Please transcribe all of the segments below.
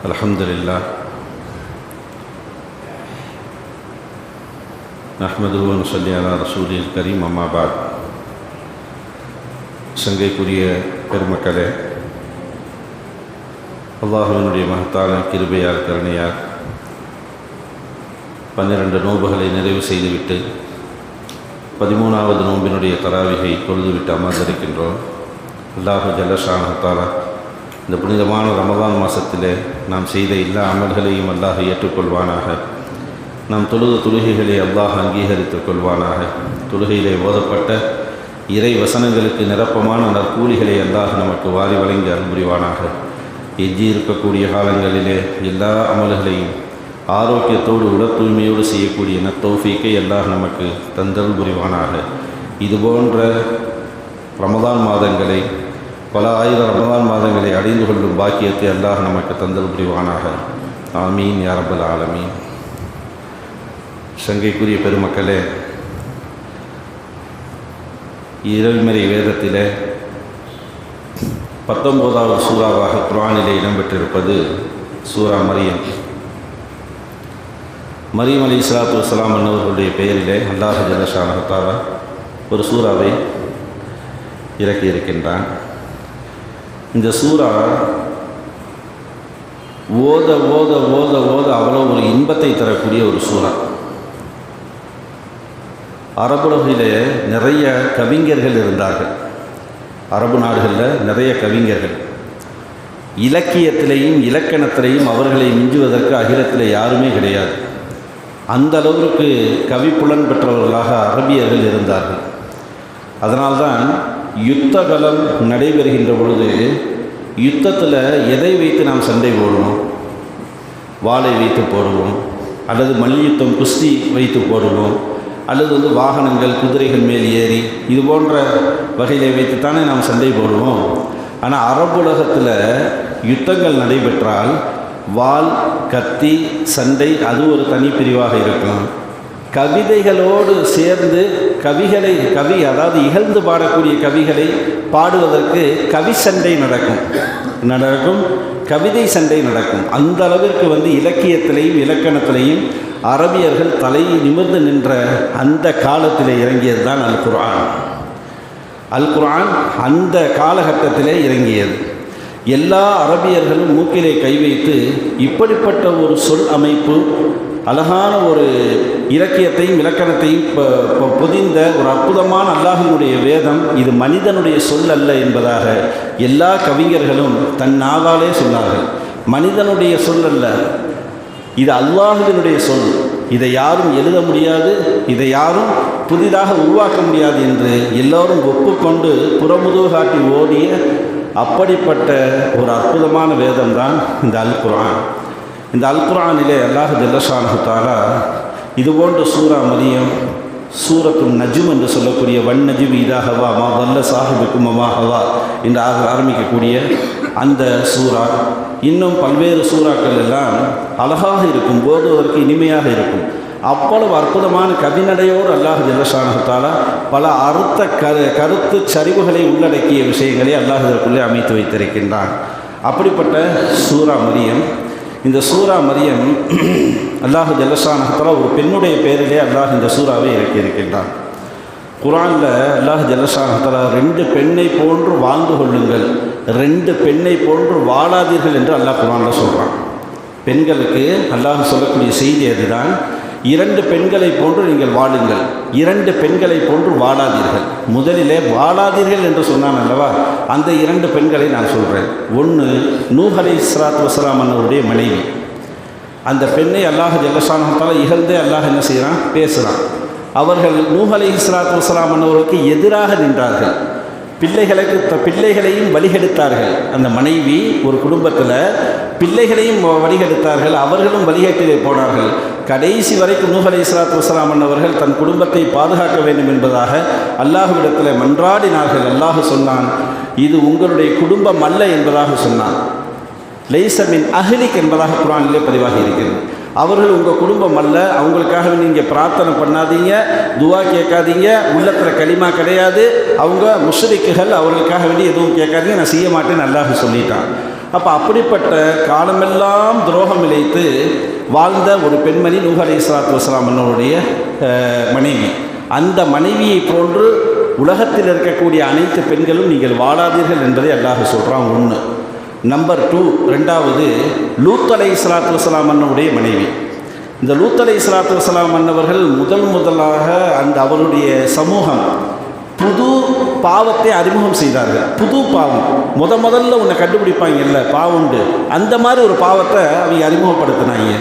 الحمد لله نحمده ونصلي على رسوله الكريم أما بعد சங்கைக்குரிய பெருமக்களே அல்லாஹுவினுடைய மகத்தான கிருபையால் கருணையால் பன்னிரண்டு நோன்புகளை நிறைவு செய்துவிட்டு பதிமூணாவது நோம்பினுடைய தராவிகை தொழுதுவிட்டு அமர்ந்திருக்கின்றோம் அல்லாஹு ஜல்லஷானத்தாலா இந்த புனிதமான ரமதான் மாதத்தில் நாம் செய்த எல்லா அமல்களையும் அல்லாஹ் ஏற்றுக்கொள்வானாக. நாம் தொழுத தொழுகைகளை அல்லாஹ் அங்கீகரித்துக் கொள்வானாக. தொழுகையிலே ஓதப்பட்ட இறை வசனங்களுக்கு நிரப்பமான நற்கூலிகளை அல்லாஹ் நமக்கு வாரி வழங்கி அன்புரிவானாக எஞ்சி இருக்கக்கூடிய காலங்களிலே எல்லா அமல்களையும் ஆரோக்கியத்தோடு உடல் தூய்மையோடு செய்யக்கூடிய நத்தோஃபீக்கை அல்லாஹ் நமக்கு தந்தல் புரிவானாக இதுபோன்ற ரமதான் மாதங்களை பல ஆயிரம் ரமதான் மாதங்களை அடைந்து கொள்ளும் பாக்கியத்தை அல்லாஹ் நமக்கு தந்தல் புரிவானாக. ஆமீன் யாரபல் ஆலமீன். சங்கைக்குரிய பெருமக்களே இரவிமறை வேதத்திலே பத்தொம்போதாவது சூறாவாக குரானிலே இடம்பெற்றிருப்பது சூரா மரியம். மரியம் அலி இஸ்லாத்து வலாம் என்னவர்களுடைய பெயரிலே அல்லாஹ் ஜலஷானத்தாரா ஒரு சூறாவை இறக்கியிருக்கின்றான். இந்த சூறா ஓத ஓத ஓத ஓத அவ்வளோ ஒரு இன்பத்தை தரக்கூடிய ஒரு சூறா. அரபுலகிலே நிறைய கவிஞர்கள் இருந்தார்கள். அரபு நாடுகளில் நிறைய கவிஞர்கள். இலக்கியத்திலையும் இலக்கணத்திலையும் அவர்களை மிஞ்சுவதற்கு அகிலத்தில் யாருமே கிடையாது. அந்த அளவிற்கு கவிப்புலன் பெற்றவர்களாக அரபியர்கள் இருந்தார்கள். அதனால்தான் யுத்தகலம் நடைபெறுகின்ற பொழுது யுத்தத்தில் எதை வைத்து நாம் சண்டை போடுவோம்? வாளை வைத்து போடுவோம். அல்லது மல்யுத்தம் குஸ்தி வைத்து போடுவோம். அல்லது வந்து வாகனங்கள் குதிரைகள் மேல் ஏறி இது போன்ற வகையை வைத்துத்தானே நாம் சண்டை போடுவோம். ஆனால் அரபுலகத்தில் யுத்தங்கள் நடைபெற்றால் வாள் கத்தி சண்டை அது ஒரு தனிப்பிரிவாக இருக்கும். கவிதைகளோடு சேர்ந்து கவிகளை கவி அதாவது இகழ்ந்து பாடக்கூடிய கவிகளை பாடுவதற்கு கவி சண்டை நடக்கும். நடக்கும்? கவிதை சண்டை நடக்கும். அந்த அளவிற்கு வந்து இலக்கியத்திலையும் இலக்கணத்திலையும் அரபியர்கள் தலையை நிமிர்ந்து நின்ற அந்த காலத்தில் இறங்கியது தான் அல் குர்ஆன் அல் குர்ஆன் அந்த காலகட்டத்திலே இறங்கியது. எல்லா அரபியர்களும் மூக்கிலே கை வைத்து இப்படிப்பட்ட ஒரு சொல் அமைப்பு அழகான ஒரு இலக்கியத்தையும் இலக்கணத்தையும் பொதிந்த ஒரு அற்புதமான அல்லாஹினுடைய வேதம் இது மனிதனுடைய சொல் அல்ல என்பதாக எல்லா கவிஞர்களும் தன் நாவாலே சொன்னார்கள். மனிதனுடைய சொல் அல்ல. இது அல்லாஹுவினுடைய சொல். இதை யாரும் எழுத முடியாது இதை யாரும் புதிதாக உருவாக்க முடியாது என்று எல்லோரும் ஒப்புக்கொண்டு புறமுதுகு காட்டி ஓடிய அப்படிப்பட்ட ஒரு அற்புதமான வேதம் தான் இந்த அல் குரான் இந்த அல் குரானிலே அல்லாஹ் ஜல்லஷானஹாலா இது போன்ற சூரா மதியம் சூரத்து நஜும் என்று சொல்லக்கூடிய வன் நஜும் இதாகவா மா வல்ல சாஹிபுக்கும் அமாஹவா என்று ஆக ஆரம்பிக்கக்கூடிய அந்த சூறா இன்னும் பல்வேறு சூறாக்கள் எல்லாம் அழகாக இருக்கும் போதுவதற்கு இனிமையாக இருக்கும். அவ்வளவு அற்புதமான கவிநடையோடு அல்லாஹ் ஜல்லஷானஹத்தாலா பல அறுத்த கரு கருத்து சரிவுகளை உள்ளடக்கிய விஷயங்களை அல்லாஹ் இதற்குள்ளே அமைத்து வைத்திருக்கின்றான். அப்படிப்பட்ட சூரா மரியம் இந்த சூரா மரியம் அல்லாஹ் ஜல்லஷானஹத்தாலா ஒரு பெண்ணுடைய பேரிலே அல்லாஹ் இந்த சூறாவை இறக்கியிருக்கின்றான். குரானில் அல்லாஹ் ஜல்லஷானஹத்தாலா ரெண்டு பெண்ணை போன்று வாழ்ந்து கொள்ளுங்கள் ரெண்டு பெண்ணை போன்று வாழாதீர்கள் என்று அல்லாஹ் குரானில் சொல்கிறான் பெண்களுக்கு அல்லாஹ் சொல்லக்கூடிய செய்தி அதுதான் இரண்டு பெண்களை போன்று நீங்கள் வாழுங்கள். இரண்டு பெண்களை போன்று வாழாதீர்கள். முதலிலே வாழாதீர்கள் என்று சொன்னான் அல்லவா? அந்த இரண்டு பெண்களை நான் சொல்கிறேன் ஒன்று நூஹலை இஸ்ராத் வசலாம் அன்னவருடைய மனைவி. அந்த பெண்ணை அல்லாஹ் ஜல்லசானத்தால் இகழ்ந்தே அல்லாஹ் என்ன செய்கிறான் பேசுகிறான் அவர்கள் நூஹலை இஸ்ராத் வசலாம் அன்னவருக்கு எதிராக நின்றார்கள். பிள்ளைகளுக்கு பிள்ளைகளையும் வழிகெடுத்தார்கள். அந்த மனைவி ஒரு குடும்பத்தில் பிள்ளைகளையும் வழிகெடுத்தார்கள். அவர்களும் வழிகேட்டிலே போனார்கள். கடைசி வரைக்கும் நூஹ் அலி இஸ்லாத்து வசலாமன் அவர்கள் தன் குடும்பத்தை பாதுகாக்க வேண்டும் என்பதாக அல்லாஹுவிடத்தில் மன்றாடினார்கள். அல்லாஹ் சொன்னான் இது உங்களுடைய குடும்பம் அல்ல என்பதாக சொன்னான். லைசமின் அஹ்லிக் என்பதாக குரானிலே பதிவாகி இருக்கிறது. அவர்கள் உங்கள் குடும்பம் அல்ல அவங்களுக்காக நீங்கள் பிரார்த்தனை பண்ணாதீங்க துவா கேட்காதீங்க உள்ளத்தில் களிமா கிடையாது அவங்க முஷ்ரிக்குகள் அவர்களுக்காக வேண்டி எதுவும் கேட்காதீங்க நான் செய்ய மாட்டேன்னு அல்லாஹ் சொல்லிட்டான். அப்போ அப்படிப்பட்ட காலமெல்லாம் துரோகம் இழைத்து வாழ்ந்த ஒரு பெண்மணி நூஹ் அலி இஸ்லாத்து வஸ்லாம் என்னுடைய மனைவி. அந்த மனைவியை போன்று உலகத்தில் இருக்கக்கூடிய அனைத்து பெண்களும் நீங்கள் வாழாதீர்கள் என்பதை அல்லாஹ் சொல்கிறான் ஒன்று நம்பர் டூ ரெண்டாவது லூத் அலை இஸ்லாத்து வஸ்லாம் அண்ணனுடைய மனைவி. இந்த லூத் அலை இஸ்லாத்து வஸ்லாம் அன்னவர்கள் முதல் முதலாக அந்த அவருடைய சமூகம் புது பாவத்தை அறிமுகம் செய்தார்கள். புது பாவம். முத முதல்ல உன்னை கண்டுபிடிப்பாங்க இல்லை பாவம்ண்டு அந்த மாதிரி ஒரு பாவத்தை அவங்க அறிமுகப்படுத்தினாங்க.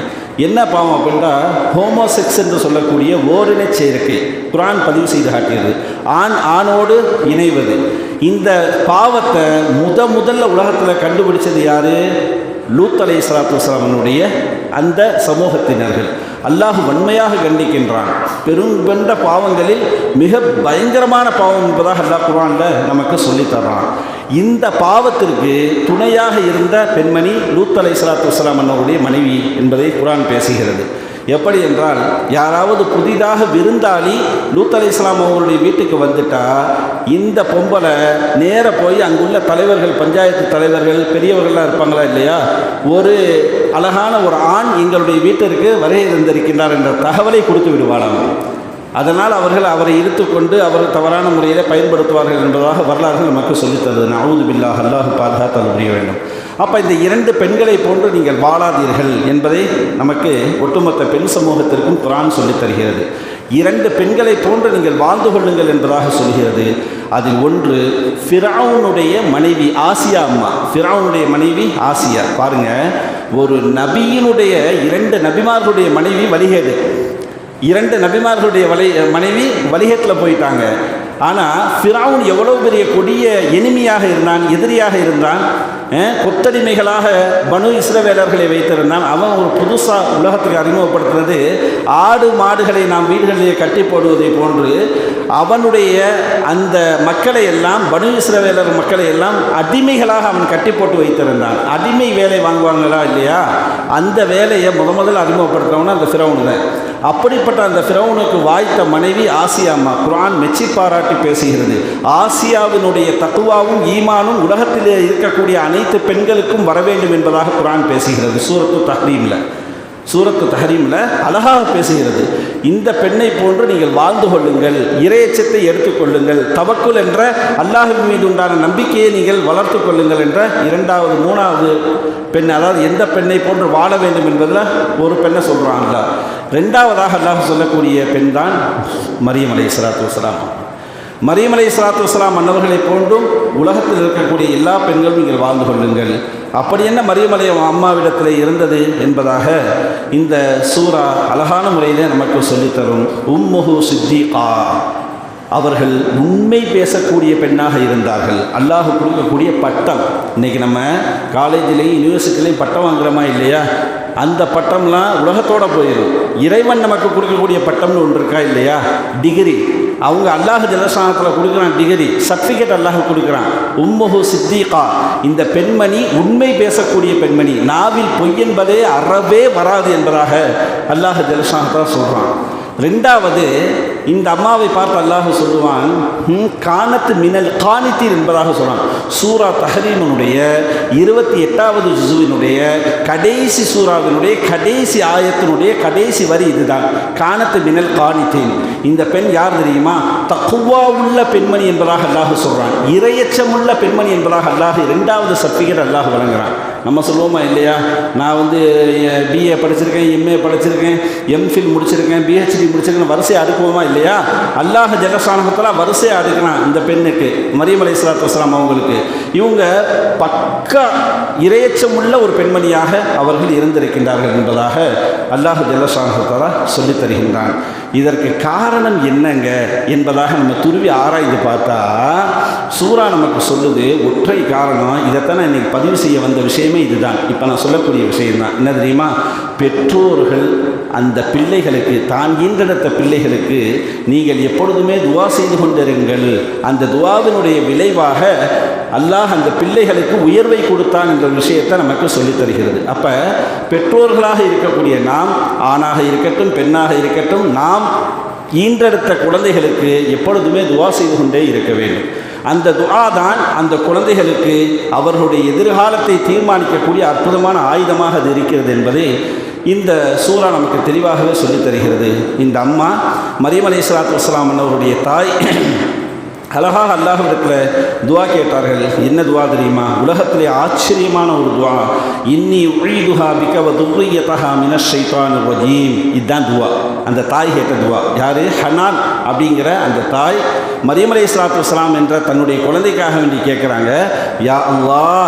என்ன பாவம் அப்படின்னா ஹோமோசெக்ஸ் என்று சொல்லக்கூடிய ஓரின சேர்க்கை குரான் பதிவு செய்து காட்டியது. ஆண் ஆணோடு இணைவது. இந்த பாவத்தை முத முதல்ல உலகத்தில் கண்டுபிடிச்சது யார்? லூத் அலை சலாத்து அந்த சமூகத்தினர்கள். அல்லாஹ் வன்மையாக கண்டிக்கின்றான். பெருங்கண்ட பாவங்களில் மிக பயங்கரமான பாவம் என்பதாக அல்லாஹ் குரானில் நமக்கு சொல்லித்தர்றான் இந்த பாவத்திற்கு துணையாக இருந்த பெண்மணி லூத் அலை சலாத்து வலாம் அன்னவருடைய மனைவி என்பதை குரான் பேசுகிறது. எப்படி என்றால் யாராவது புதிதாக விருந்தாளி லூத் அலை இஸ்லாம் அவர்களுடைய வீட்டுக்கு வந்துட்டா இந்த பொம்பளை நேராக போய் அங்குள்ள தலைவர்கள் பஞ்சாயத்து தலைவர்கள் பெரியவர்கள்லாம் இருப்பாங்களா இல்லையா? ஒரு அழகான ஒரு ஆண் எங்களுடைய வீட்டிற்கு வரைய இருந்திருக்கின்றார் என்ற தகவலை கொடுத்து விடுவாளாம். அதனால் அவர்கள் அவரை இழுத்து கொண்டு அவர் தவறான முறையில் பயன்படுத்துவார்கள் என்பதாக வரலாறு நமக்கு சொல்லித்தருது நவுது பில்லாஹ் அல்லாஹ் பாதுகாத்தல் புரிய வேண்டும். அப்போ இந்த இரண்டு பெண்களை போன்று நீங்கள் வாழாதீர்கள் என்பதை நமக்கு ஒட்டுமொத்த பெண் சமூகத்திற்கும் குரான் சொல்லித் தருகிறது. இரண்டு பெண்களை போன்று நீங்கள் வாழ்ந்து கொள்ளுங்கள் என்பதாக சொல்கிறது. அதில் ஒன்று ஃபிராவுனுடைய மனைவி ஆசியா அம்மா. ஃபிராவுனுடைய மனைவி ஆசியா. பாருங்கள் ஒரு நபியினுடைய இரண்டு நபிமார்களுடைய மனைவி வழிகேடு. இரண்டு நபிமார்களுடைய வலை மனைவி வலிகத்தில் போயிட்டாங்க. ஆனால் ஃபிராவுன் எவ்வளோ பெரிய கொடிய எளிமையாக இருந்தான் எதிரியாக இருந்தான் கொத்தடிமைகளாக பனு இஸ்ரவேலர்களை வைத்திருந்தான். அவன் ஒரு புதுசாக உலகத்துக்கு அறிமுகப்படுத்துறது ஆடு மாடுகளை நாம் வீடுகளிலே கட்டி போடுவதை போன்று அவனுடைய அந்த மக்களை எல்லாம் பனு இஸ்ரவேலர் மக்களை எல்லாம் அடிமைகளாக அவன் கட்டி போட்டு வைத்திருந்தான். அடிமை வேலை வாங்குவாங்களா இல்லையா? அந்த வேலையை முத முதல்ல அறிமுகப்படுத்துறவன அந்த ஃபிரவுன் தான். அப்படிப்பட்ட அந்த ஃபிரௌனுக்கு வாய்த்த மனைவி ஆசியாம்மா குரான் மெச்சி பாராட்டி பேசுகிறது. ஆசியாவினுடைய தத்துவாவும் ஈமானும் உலகத்திலே இருக்கக்கூடிய அனைத்து பெண்களுக்கும் வர வேண்டும் என்பதாக குரான் பேசுகிறது. சூரத்து தஹ்ரீமில். சூரத்து தஹரீமில் அழகாக பேசுகிறது. இந்த பெண்ணை போன்று நீங்கள் வாழ்ந்து கொள்ளுங்கள். இறையச்சத்தை எடுத்துக்கொள்ளுங்கள் தவக்குள் என்ற அல்லாஹின் மீது உண்டான நம்பிக்கையை நீங்கள் வளர்த்து கொள்ளுங்கள் என்ற இரண்டாவது மூணாவது பெண் அதாவது எந்த பெண்ணை போன்று வாழ வேண்டும் என்பதில் ஒரு பெண்ணை சொல்கிறாங்களா ரெண்டாவதாக அல்லாஹ் சொல்லக்கூடிய பெண் தான் மரியம் அலை சலாத்து வலாம் மரியம் அலை சலாத்து வலாம் மன்னவர்களைப் போன்றும் உலகத்தில் இருக்கக்கூடிய எல்லா பெண்களும் நீங்கள் வாழ்ந்து கொள்ளுங்கள். அப்படி என்ன மரியமலை அம்மாவிடத்தில் இருந்தது என்பதாக இந்த சூரா அழகான முறையிலே நமக்கு சொல்லித்தரும். உம்முஹு சித்திகா. அவர்கள் உண்மை பேசக்கூடிய பெண்ணாக இருந்தார்கள். அல்லாஹ் கொடுக்கக்கூடிய பட்டம். இன்றைக்கி நம்ம காலேஜ்லேயும் யூனிவர்சிட்டிலையும் பட்டம் வாங்குறோமா இல்லையா? அந்த பட்டம்லாம் உலகத்தோட போயிடும். இறைவன் நமக்கு கொடுக்கக்கூடிய பட்டம்னு ஒன்று இருக்கா இல்லையா? டிகிரி. அவங்க அல்லாஹ் ஜலசானத்தில் கொடுக்குறான் டிகிரி. சர்டிஃபிகேட் அல்லாஹ் கொடுக்குறான். உம்முஹு சித்திகா. இந்த பெண்மணி உண்மை பேசக்கூடிய பெண்மணி. நாவில் பொய் என்பதே அறவே வராது என்பதாக அல்லாஹ் ஜலசானத்தில் சொல்கிறான் ரெண்டாவது இந்த அம்மாவை பார்த்து அல்லாஹ் சொல்லுவான் காணத்து கானத்து மினல் காணித்தீர் என்பதாக சொல்கிறான் சூரா தஹரீமனுடைய இருபத்தி எட்டாவது ஜுசுவினுடைய கடைசி சூறாவினுடைய கடைசி ஆயத்தினுடைய கடைசி வரி இதுதான். கானத்து மினல் காணித்தீன். இந்த பெண் யார் தெரியுமா? தக்குவா உள்ள பெண்மணி என்பதாக அல்லாஹ் சொல்கிறான் இரையச்சமுள்ள பெண்மணி என்பதாக அல்லாஹ் இரண்டாவது சர்டிஃபிகேட் அல்லாஹ் வழங்குறான். நம்ம சொல்லுவோமா இல்லையா? நான் வந்து பிஏ படிச்சிருக்கேன் எம்ஏ படிச்சிருக்கேன் எம்ஃபில் முடிச்சிருக்கேன் பிஹெச்டி முடிச்சிருக்கேன் வரிசையை அடுக்குவோமா இல்லையா? அல்லாஹ் ஜலசானகத்தில் வரிசையை அடுக்கிறான் இந்த பெண்ணுக்கு மரியம் அலை வஸ்லாம் அவங்களுக்கு. இவங்க பக்கா இரையச்சமுள்ள ஒரு பெண்மணியாக அவர்கள் இருந்திருக்கின்றார்கள் என்பதாக அல்லாஹ் ஜலசானகத்தால் சொல்லித் தருகின்றான் இதற்கு காரணம் என்னங்க என்பதாக நம்ம துருவி ஆராய்ந்து பார்த்தா சூரா நமக்கு சொல்லுது ஒற்றை காரணம் இதைத்தான் இன்னைக்கு பதிவு செய்ய வந்த விஷயமே இதுதான். இப்போ நான் சொல்லக்கூடிய விஷயம்தான். என்ன தெரியுமா? பெற்றோர்கள் அந்த பிள்ளைகளுக்கு தான் ஈன்றெடுத்த பிள்ளைகளுக்கு நீங்கள் எப்பொழுதுமே துவா செய்து கொண்டிருங்கள். அந்த துவாவினுடைய விளைவாக அல்லாஹ் அந்த பிள்ளைகளுக்கு உயர்வை கொடுத்தான் என்ற விஷயத்தை நமக்கு சொல்லித் தருகிறது. அப்போ பெற்றோர்களாக இருக்கக்கூடிய நாம் ஆணாக இருக்கட்டும் பெண்ணாக இருக்கட்டும் நாம் ஈன்றெடுத்த குழந்தைகளுக்கு எப்பொழுதுமே துவா செய்து கொண்டே இருக்க வேண்டும். அந்த துவா தான் அந்த குழந்தைகளுக்கு அவர்களுடைய எதிர்காலத்தை தீர்மானிக்கக்கூடிய அற்புதமான ஆயுதமாக அது இருக்கிறது என்பதை இந்த சூறா நமக்கு தெளிவாகவே சொல்லித் தருகிறது. இந்த அம்மா மரியமலை சலாத்து வஸ்லாம் அவருடைய தாய் அழகாக அல்லாஹிடத்தில் துவா கேட்டார்கள். என்ன துவா தெரியுமா? உலகத்திலே ஆச்சரியமான ஒரு துவா. இன்னி உழிதுஹா பிகவ துர்ரியதஹா மினஷைத்தான் ரஜீம். இதுதான் துவா. அந்த தாய் கேட்ட துவா. யார்? ஹனான் அப்படிங்கிற அந்த தாய் மரியமலை இஸ்லாத்து இஸ்லாம் என்ற தன்னுடைய குழந்தைக்காக வேண்டி கேட்குறாங்க. யா அல்லா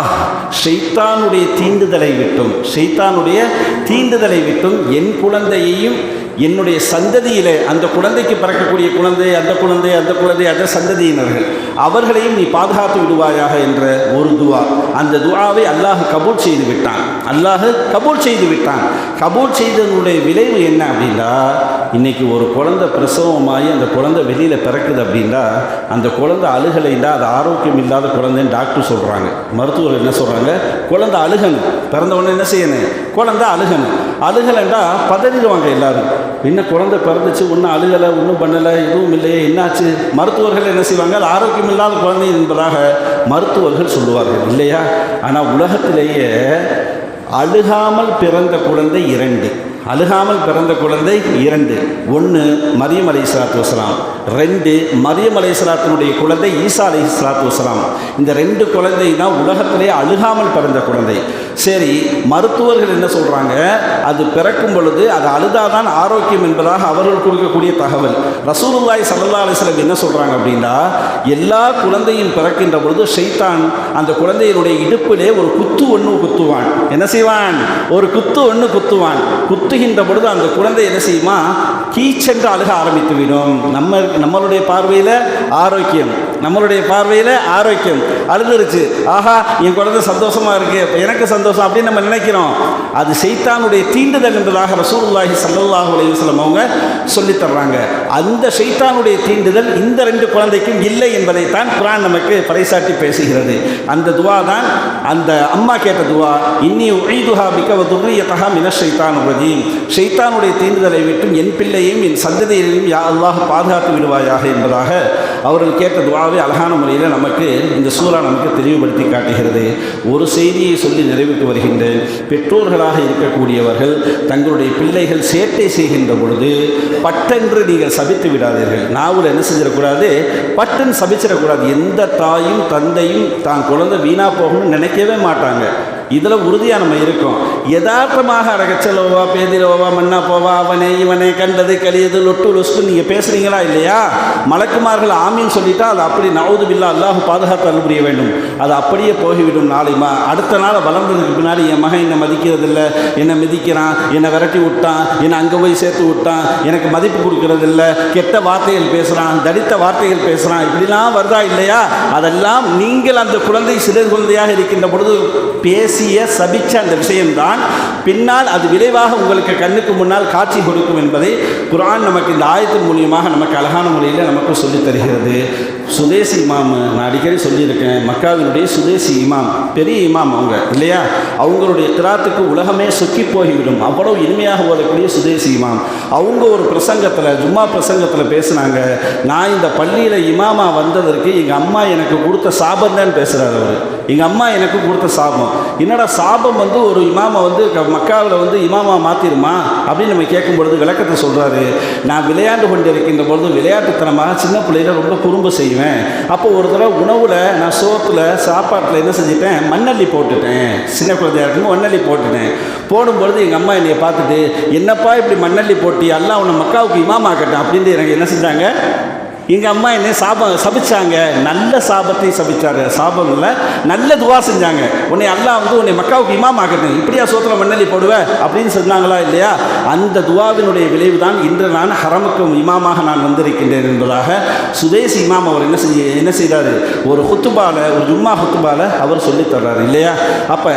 ஷெய்தானுடைய தீண்டுதலை விட்டும். ஷெய்தானுடைய தீண்டுதலை விட்டும் என் குழந்தையையும் என்னுடைய சந்ததியில் அந்த குழந்தைக்கு பிறக்கக்கூடிய குழந்தை அந்த குழந்தை அந்த குழந்தை அந்த சந்ததியினர்கள் அவர்களையும் நீ பாதுகாத்து விடுவாயாக என்ற ஒரு துவா. அந்த துவாவை அல்லாஹ் கபூல் செய்து விட்டான். அல்லாஹ் கபூல் செய்து விட்டான். கபூல் செய்ததனுடைய விளைவு என்ன அப்படின்னா இன்றைக்கி ஒரு குழந்தை பிரசவமாகி அந்த குழந்தை வெளியில் பிறக்குது அப்படின்னா அந்த குழந்தை அழுகலைன்னா அது ஆரோக்கியம் இல்லாத குழந்தைன்னு டாக்டர் சொல்கிறாங்க மருத்துவர் என்ன சொல்கிறாங்க குழந்தை அழுகணும். பிறந்தவொடனே என்ன செய்யணும்? குழந்தை அழுகணும். அழுகலைண்டா பதறிடுவாங்க எல்லாரும். இன்னும் குழந்தை பிறந்துச்சு ஒன்றும் அழுகலை ஒன்றும் பண்ணலை எதுவும் இல்லையே என்னாச்சு? மருத்துவர்கள் என்ன செய்வாங்க? அது ஆரோக்கியம் இல்லாத குழந்தை என்பதாக மருத்துவர்கள் சொல்லுவார்கள். இல்லையா? ஆனால் உலகத்திலேயே அழுகாமல் பிறந்த குழந்தை இரண்டு. அழுகாமல் பிறந்த குழந்தை இரண்டு. ஒன்று மரியம் அலை சலாத்து வசலாம் ரெண்டு மரியம் அலை சலாத்தினுடைய குழந்தை ஈசா அலை சலாத்து வசலாம் இந்த ரெண்டு குழந்தை தான் உலகத்திலே அழுகாமல் பிறந்த குழந்தை. சரி மருத்துவர்கள் என்ன சொல்கிறாங்க அது பிறக்கும் பொழுது அது அழுதாதான் ஆரோக்கியம் என்பதாக அவர்கள் கொடுக்கக்கூடிய தகவல். ரசூலுல்லாய் சல்லா அலிஸ்லம் என்ன சொல்கிறாங்க அப்படின்னா எல்லா குழந்தையும் பிறக்கின்ற பொழுது ஷைத்தான் அந்த குழந்தையினுடைய இடுப்பிலே ஒரு குத்து ஒன்று குத்துவான். என்ன செய்வான்? ஒரு குத்து ஒன்று குத்துவான். குத்து குத்துகின்ற பொழுது அந்த குழந்தை என்ன செய்யுமா? கீச்சென்று அழுக ஆரம்பித்து விடும் நம்ம நம்மளுடைய பார்வையில் ஆரோக்கியம். நம்மளுடைய பார்வையில் ஆரோக்கியம். அழுதுருச்சு. ஆஹா என் குழந்தை சந்தோஷமாக இருக்கு. எனக்கு சந்தோஷம் அப்படின்னு நம்ம நினைக்கிறோம். அது செய்தானுடைய தீண்டுதல் என்பதாக ரசூல்லாஹி சல்லாஹ் அலைஹி அவங்க சொல்லித் தர்றாங்க. அந்த செய்தானுடைய தீண்டுதல் இந்த ரெண்டு குழந்தைக்கும் இல்லை என்பதைத்தான் குரான் நமக்கு பறைசாட்டி பேசுகிறது. அந்த துவா தான் அந்த அம்மா கேட்ட துவா இன்னி உய்துஹா மிக்க துர்ரியத்தஹா மின ஷைத்தான் ரஜீம். ஷைத்தானுடைய தீண்டுதலை விட்டும் என் பிள்ளை என்னையும் என் சந்ததியையும் யா அல்லாஹ் பாதுகாத்து விடுவாயாக என்பதாக அவர்கள் கேட்ட துவாவை அழகான முறையில் நமக்கு இந்த சூறா நமக்கு தெளிவுபடுத்தி காட்டுகிறது. ஒரு செய்தியை சொல்லி நிறைவுக்கு வருகின்றேன். பெற்றோர்களாக இருக்கக்கூடியவர்கள் தங்களுடைய பிள்ளைகள் சேட்டை செய்கின்ற பொழுது பட்டென்று நீங்கள் சபித்து விடாதீர்கள். நாவில் என்ன செஞ்சிடக்கூடாது? பட்டன் சபிச்சிடக்கூடாது. எந்த தாயும் தந்தையும் தான் குழந்தை வீணாக போகணும்னு நினைக்கவே மாட்டாங்க. இதில் உறுதியாக நம்ம இருக்கோம். யதார்த்தமாக அடகச்சலோவா பேதிலோவா மன்னா போவா அவனே இவனை கண்டது கழியது லொட்டு லொஸ்ட்டு நீங்கள் பேசுகிறீங்களா இல்லையா? மலக்குமார்கள் ஆமின்னு சொல்லிட்டா அது அப்படி நவுது பில்லா அல்லாஹ் பாதுகாத்து அனுப்புரிய வேண்டும். அது அப்படியே போய்விடும் நாளை மா அடுத்த நாள் வளர்ந்ததுக்கு பின்னாடி என் மகன் என்னை மதிக்கிறதில்ல என்னை மிதிக்கிறான் என்னை விரட்டி விட்டான் என்னை அங்கே போய் சேர்த்து விட்டான் எனக்கு மதிப்பு கொடுக்கறதில்ல கெட்ட வார்த்தைகள் பேசுகிறான் தடித்த வார்த்தைகள் பேசுகிறான் இப்படிலாம் வருதா இல்லையா? அதெல்லாம் நீங்கள் அந்த குழந்தை சிறு குழந்தையாக இருக்கின்ற பொழுது பேசிய சபிச்ச அந்த விஷயம்தான். பின்னால் அது விளைவாக உங்களுக்கு கண்ணுக்கு முன்னால் காட்சி கொடுக்கும் என்பதை குரான் நமக்கு இந்த ஆயத்தின் மூலியமாக நமக்கு அழகான முறையில் நமக்கு சொல்லித் தருகிறது. சுதேசி இமாம் நான் அடிக்கடி சொல்லியிருக்கேன் மக்காவினுடைய சுதேசி இமாம் பெரிய இமாம் அவங்க இல்லையா? அவங்களுடைய கிராத்துக்கு உலகமே சொக்கி போய்விடும் அவ்வளவு இனிமையாக ஓடக்கூடிய சுதேசி இமாம். அவங்க ஒரு பிரசங்கத்தில் ஜும்மா பிரசங்கத்தில் பேசுனாங்க நான் இந்த பள்ளியில் இமாமா வந்ததற்கு எங்கள் அம்மா எனக்கு கொடுத்த சாபம் தான் பேசுகிறார் அவர். எங்கள் அம்மா எனக்கு கொடுத்த சாபம். என்னடா சாபம் வந்து ஒரு இமாமை வந்து க- மக்காவில் வந்து இமாமா மாற்றிடுமா அப்படின்னு நம்ம கேட்கும் பொழுது விளக்கத்தை சொல்கிறாரு நான் விளையாண்டு கொண்டிருக்கின்ற பொழுது விளையாட்டுத்தனமாக சின்ன பிள்ளையில ரொம்ப குறும்பு செய்வேன். அப்போ ஒரு தடவை உணவில் நான் சோத்தில் சாப்பாட்டில் என்ன செஞ்சிட்டேன்? மண்ணள்ளி போட்டுட்டேன். சின்ன குழந்தையா இருக்கும் மண்ணள்ளி போட்டுட்டேன். போடும்பொழுது எங்கள் அம்மா என்னையை பார்த்துட்டு என்னப்பா இப்படி மண்ணள்ளி போட்டி எல்லாம் உன்னை மக்காவுக்கு இமாமாக்கட்டும் அப்படின்னு எனக்கு என்ன செஞ்சாங்க? எங்கள் அம்மா என்ன சாபம் சபிச்சாங்க? நல்ல சாபத்தை சபித்தார் சாபம் இல்லை நல்ல துவா செஞ்சாங்க. உன்னை அல்லாஹ் வந்து உன்னை மக்காவுக்கு இமாம் ஆக்கட்டும். இப்படியா சோத்திரம் மண்ணலி போடுவ? அப்படின்னு சொன்னாங்களா இல்லையா? அந்த துவாவினுடைய விளைவு தான் இன்று நான் ஹரமுக்கு இமாமாக நான் வந்திருக்கின்றேன் என்பதாக சுதேசி இமாம் அவர் என்ன செய்ய என்ன செய்தார்? ஒரு ஹுத்துபால ஒரு ஜும்மா ஹுத்துபால அவர் சொல்லித்தர்றாரு இல்லையா? அப்போ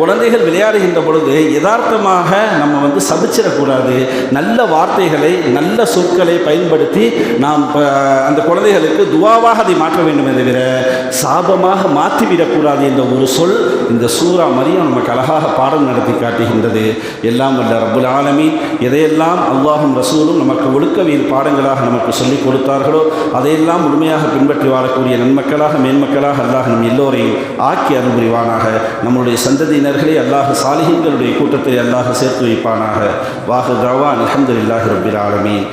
குழந்தைகள் விளையாடுகின்ற பொழுது யதார்த்தமாக நம்ம வந்து சபிச்சிடக்கூடாது நல்ல வார்த்தைகளை நல்ல சொற்களை பயன்படுத்தி நாம் இப்போ அந்த குழந்தைகளுக்கு துவாவாக அதை மாற்ற வேண்டுமே தவிர சாபமாக மாற்றிவிடக்கூடாது என்ற ஒரு சொல் இந்த சூரா மரியம் நமக்கு அழகாக பாடம் நடத்தி காட்டுகின்றது. எல்லாம் வல்ல ரபுல் ஆலமீன். எதையெல்லாம் அல்லாஹும் ரசூலும் நமக்கு ஒழுக்கவியல் பாடங்களாக நமக்கு சொல்லிக் கொடுத்தார்களோ அதையெல்லாம் முழுமையாக பின்பற்றி வாழக்கூடிய நன்மக்களாக மேன்மக்களாக அல்லாஹ் நம் எல்லோரையும் ஆக்கி அனுபவிவானாக நம்முடைய சந்ததியினர்களை அல்லாஹ் சாலிஹின்களுடைய கூட்டத்தை அல்லாஹ் சேர்த்து வைப்பானாக. வாஹு தவான் அலமதுல்லாஹி ரபில் ஆலமீன்.